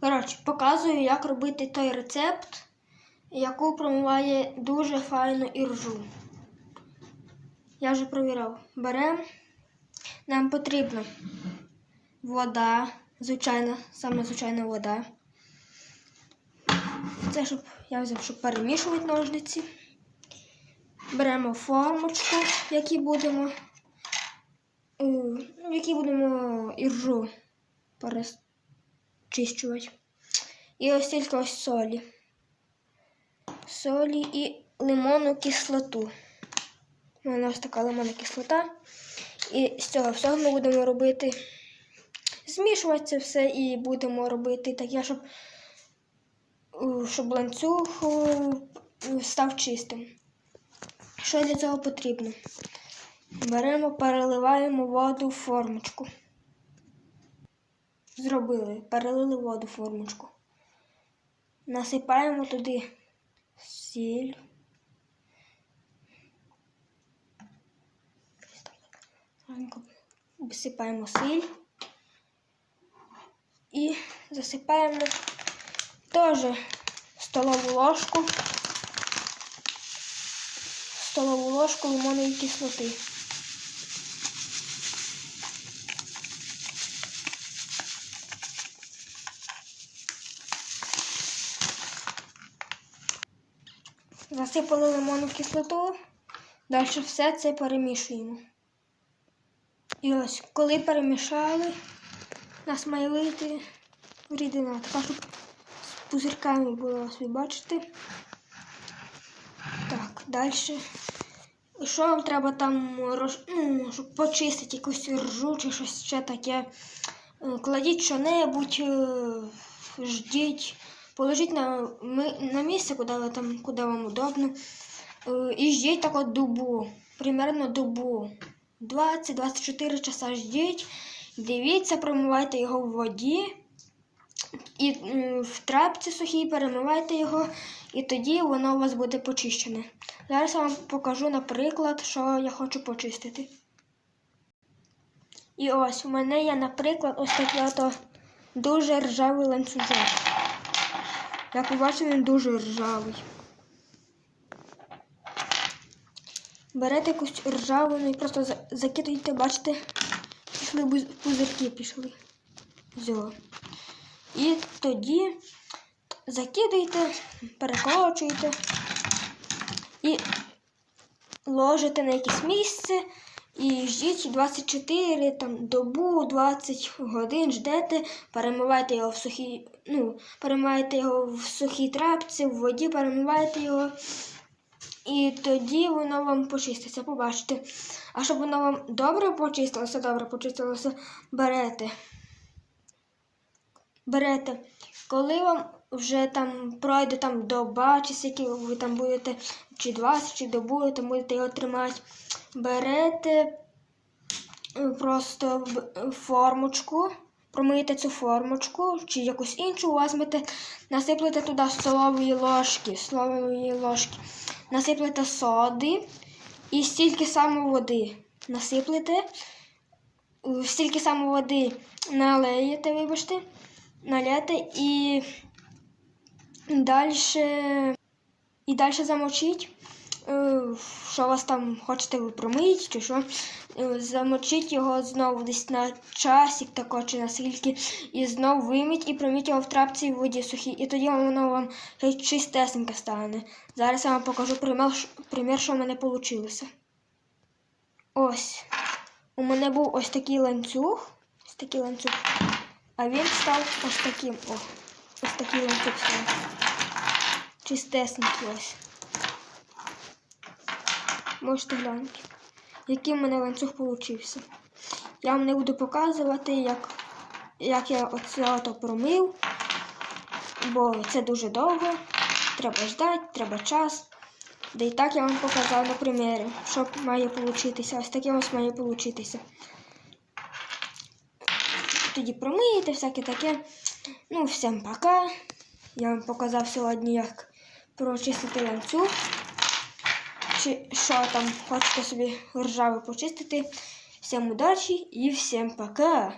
Коротше, показую, як робити той рецепт, яку промиває дуже файно іржу. Я вже провірав. Беремо. Нам потрібна вода, звичайна, саме звичайна вода. Це щоб я взяв, щоб перемішувати ножниці. Беремо формочку, в якій будемо, е, в якій будемо іржу перечищувати. І ось тільки ось солі. Солі і лимонну кислоту. У мене ось така лимонна кислота. І з цього всього ми будемо робити, змішувати це все і будемо робити таке, щоб, щоб ланцюг став чистим. Що для цього потрібно? Беремо, переливаємо воду в формочку. Зробили, перелили воду в формочку. Насипаємо туди сіль. Висипаємо сіль і засипаємо теж столову ложку, столову ложку лимонної кислоти. Засипали лимонну кислоту, далі все це перемішуємо. І ось, коли перемішали, у нас має вийти рідина, така, щоб з пузирками було ось ви. Так, далі. Що вам треба там, ну, щоб почистити якусь ржу чи щось ще таке? Е, Кладіть що-небудь, е, ждіть, положіть на, на місце, куди, ви там, куди вам удобно. І ждіть так от добу, примерно добу. 20-24 часа ждіть, дивіться, промивайте його в воді і в трапці сухій перемивайте його, і тоді воно у вас буде почищене. Зараз я вам покажу, наприклад, що я хочу почистити. І ось у мене є, наприклад, ось такий дуже ржавий ланцюжок. Як ви бачите, він дуже ржавий. Берете якусь ржавину і просто за- закидуєте, бачите, пішли пузирки пішли. Зо. І тоді закидуєте, переколочуєте і ложите на якесь місце і ждіть 24 там, добу, 20 годин ждете, перемивайте його в сухій, ну, перемивайте його в сухій трапці, в воді, перемивайте його. І тоді воно вам почиститься, побачите. А щоб воно вам добре почистилося, добре почистилося, берете. Берете. Коли вам вже там пройде там доба, чи скільки ви там будете, чи 20, чи добу, там будете його тримати, берете е, просто формочку, промиєте цю формочку, чи якусь іншу, візьмете, насиплете туди столової ложки, столової ложки насиплете соди і стільки само води насиплете, е, стільки само води налеєте, вибачте, налєте і далі і далі замочіть. е, Що вас там хочете ви промити, чи що, Е, замочіть його знову десь на часик тако, чи на скільки, і знову виміть і проміть його в трапці в воді сухій. І тоді воно вам чистесеньке стане. Зараз я вам покажу примір, що в мене вийшло. Ось. У мене був ось такий ланцюг. Ось такий ланцюг. А він став ось таким. О, ось такий ланцюг став. Чистесенький ось. Можете глянути, який в мене ланцюг получився. Я вам не буду показувати, як, як я оце ото промив, бо це дуже довго. Треба ждати, треба час. Да і так я вам показав на примірі, що має получитися. Ось таке ось має получитися. Тоді промиєте, всяке таке. Ну, всім пока. Я вам показав сьогодні, як прочистити ланцюг. Чи що там хочете собі ржаву почистити. Всім удачі і всім пока!